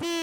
দিছি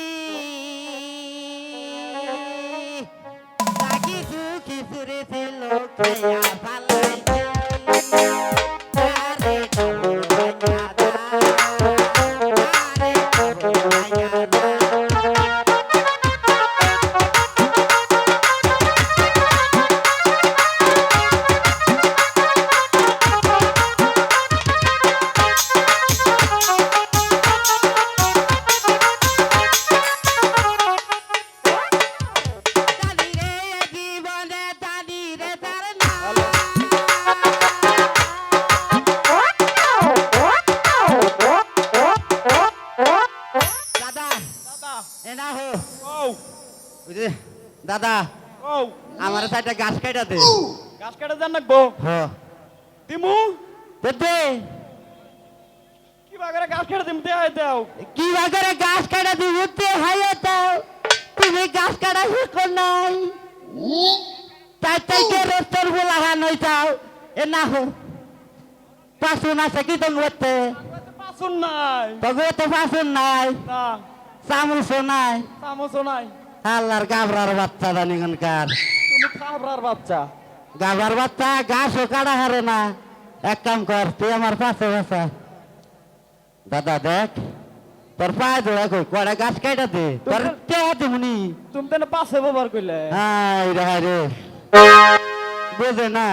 দাদা ও আমার সাইডে গাছ কাটা দে। গাছ কেটে দেন নাকবো হ। দিমু। দে কি বাগারে গাছ কেটে দিম দেয় দাও। কি বাগারে গাছ কাটা দি উঠতে হাইয়ে দাও। তুমি গাছ কাটা শিখো নাই। তাই তাই কে রস্তর বলা হান হইতাও এ না হো। পাশুন আছে কি তুমি করতে পাসুন নাই। তবে পাশুন নাই। না। চামচ নাই। চামচও নাই। আল্লাহর গাবরার বাচ্চা জানি কার। তুমি খাবরার বাচ্চা। গাবার বাচ্চা গাছও কাটা হারে না। এক কাম কর তুই আমার পাশে বসা। দাদা দেখ তোর পায়ে ধরে কই কড়া গাছ কেটে দে। তোর কে দিমনি তুমি তো পাশে ব্যবহার করলে হাই রে। বুঝে না।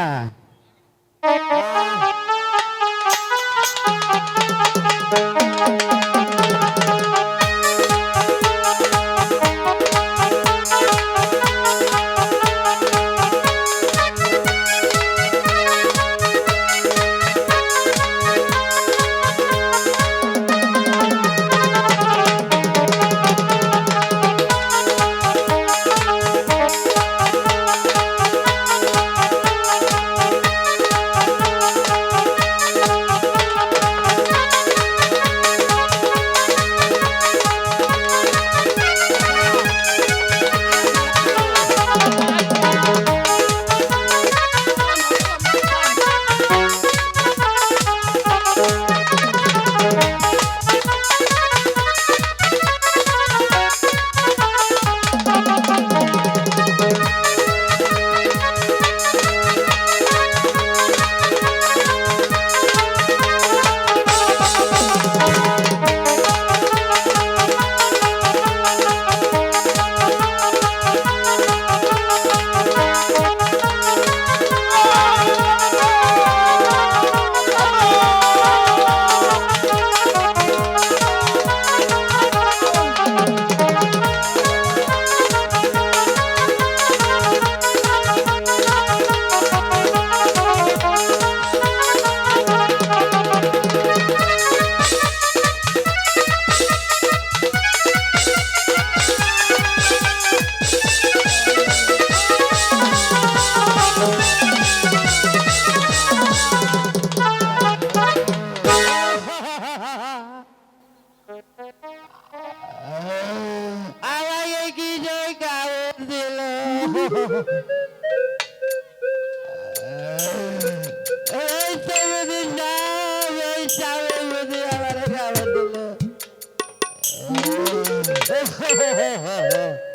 Yeah.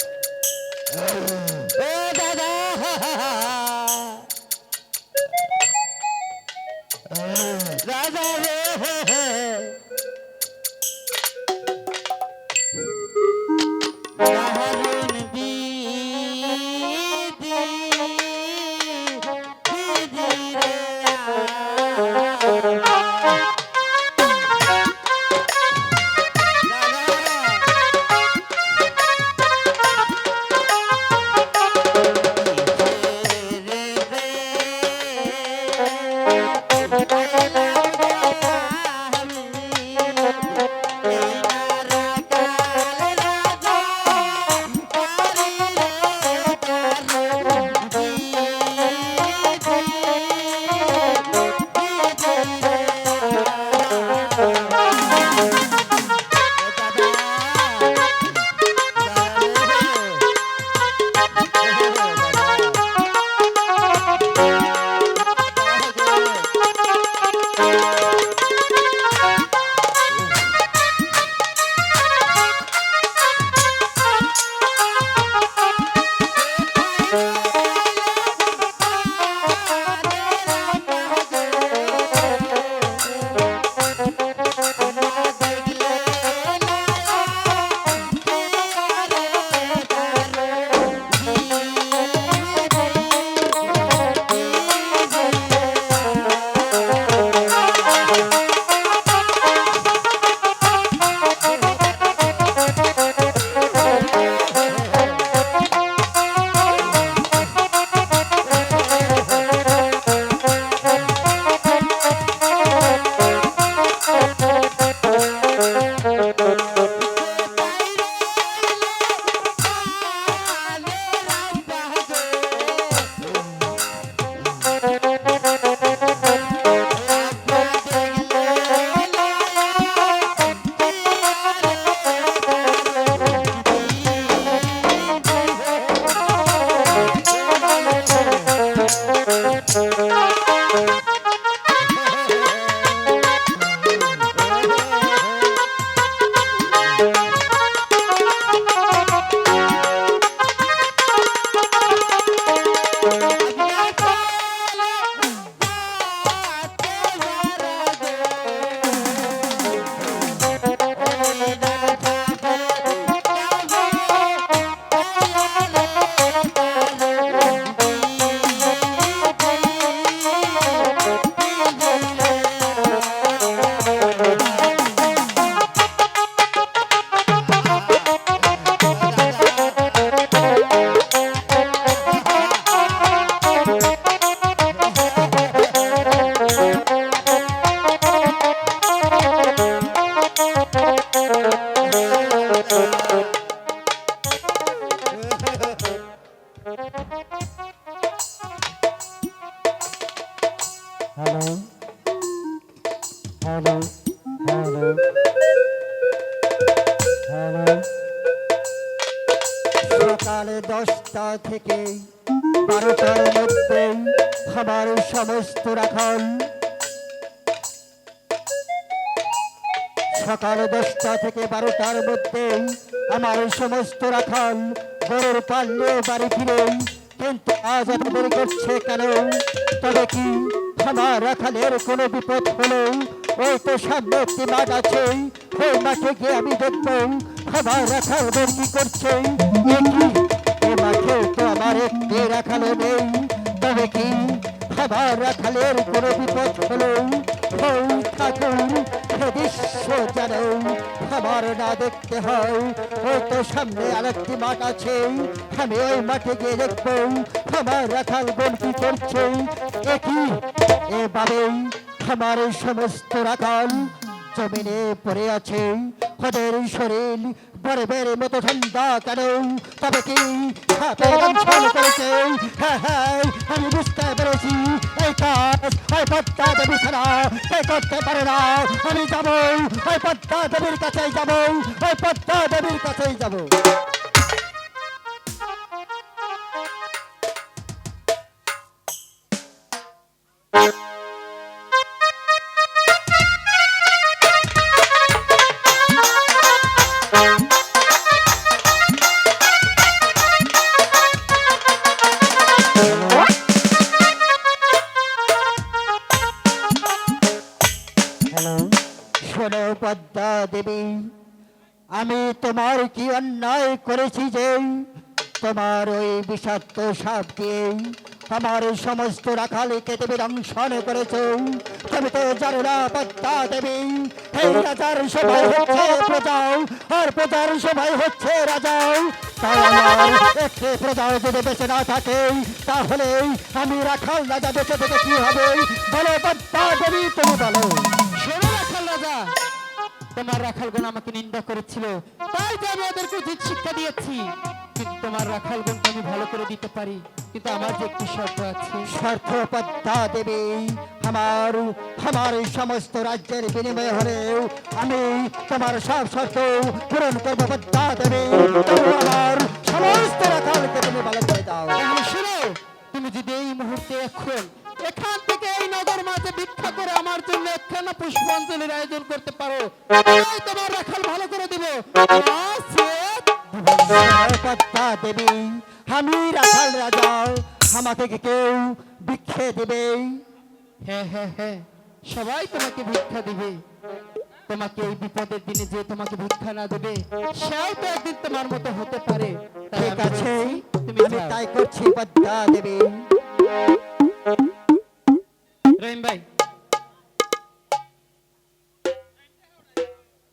সকালে দশটা থেকে বারোটার মধ্যে আমার সমস্ত রাখাল সকাল দশটা থেকে বারোটার মধ্যে আমার সমস্ত রাখান বড় পারলেও বাড়ি ফিরে। কিন্তু আজ আমাদের করছে কেন? তবে কি আমার রাখালের কোনো বিপদ হলেও ওই তো সামনে একটি মাঠ আছে। ওই মাঠে গিয়ে আমি দেখব আমার রাখাল কি করছে। এ মাঠে তো আমার একটি রাখালও নেই। তবে কি? আমার রাখালের কোনো বিপদ হলো? ওই ঠাকুর দৃশ্য যেন আমার না দেখতে হয়। ওই তো সামনে আরেকটি মাঠ আছে। আমি ওই মাঠে গিয়ে দেখব আমার রাখাল বোন কি? করছে একই এভাবে আমার সমস্ত রাখাল জমিনে পড়ে আছে। ওদের শরীর বরফের মতো ঠান্ডা কেন? তবে কি হ্যাঁ হ্যাঁ আমি বুঝতে পেরেছি। এই কাজ ওই পদ্মা দেবী ছাড়া কে করতে পারে না। আমি যাব, ওই পদ্মা দেবীর কাছেই যাব, ওই পদ্মা দেবীর কাছেই যাব। তোমার কি অন্যায় করেছি যে? তোমার ওই বিষাক্ত সাপ দিয়ে আমার সমস্ত রাখালিকে দেবী দংশন করেছ। তুমি তো জানো না পদ্মা দেবী। এই রাজার সবাই হচ্ছে প্রজাও আর প্রজার সবাই হচ্ছে রাজাও তাই আমার একটি প্রজাও যদি বেঁচে না থাকে তাহলে আমি রাখাল রাজা বেঁচে থেকে কি হবে? বলো পদ্মা দেবী তুমি বলো। শোনো রাখাল রাজা তোমার রাখালগণ আমাকে নিন্দা করেছিল। তাই তো আমি ওদেরকে উচিত শিক্ষা দিয়েছি। কিন্তু তোমার রাখালগণকে আমি ভালো করে দিতে পারি। কিন্তু আমার যে একটি শর্ত আছে। স্বার্থ পদ্মা দেবী আমার আমার এই সমস্ত রাজ্যের বিনিময়ে হলেও আমি তোমার সব শর্ত পূরণ করব পদ্মা দেবী। আমার সমস্ত রাখালকে তুমি ভালো করে দাও। তাহলে তুমি যদি এই মুহূর্তে এখন এখান থেকে এই মাঝে ভিক্ষা করে আমার জন্য একখানা পুষ্পাঞ্জলির আয়োজন করতে পারো? তোমার রাখাল ভালো করে দিব। আমি রাখাল রাজা। কেউ ভিক্ষে দেবে? হ্যাঁ হ্যাঁ হ্যাঁ সবাই তোমাকে ভিক্ষা দিবে। তোমাকে এই বিপদের দিনে যে তোমাকে ভিক্ষা না দেবে সেও তো একদিন তোমার মতো হতে পারে। ঠিক আছে তুমি তাই করছি পদ্মা দেবী। ইব্রাহিম ভাই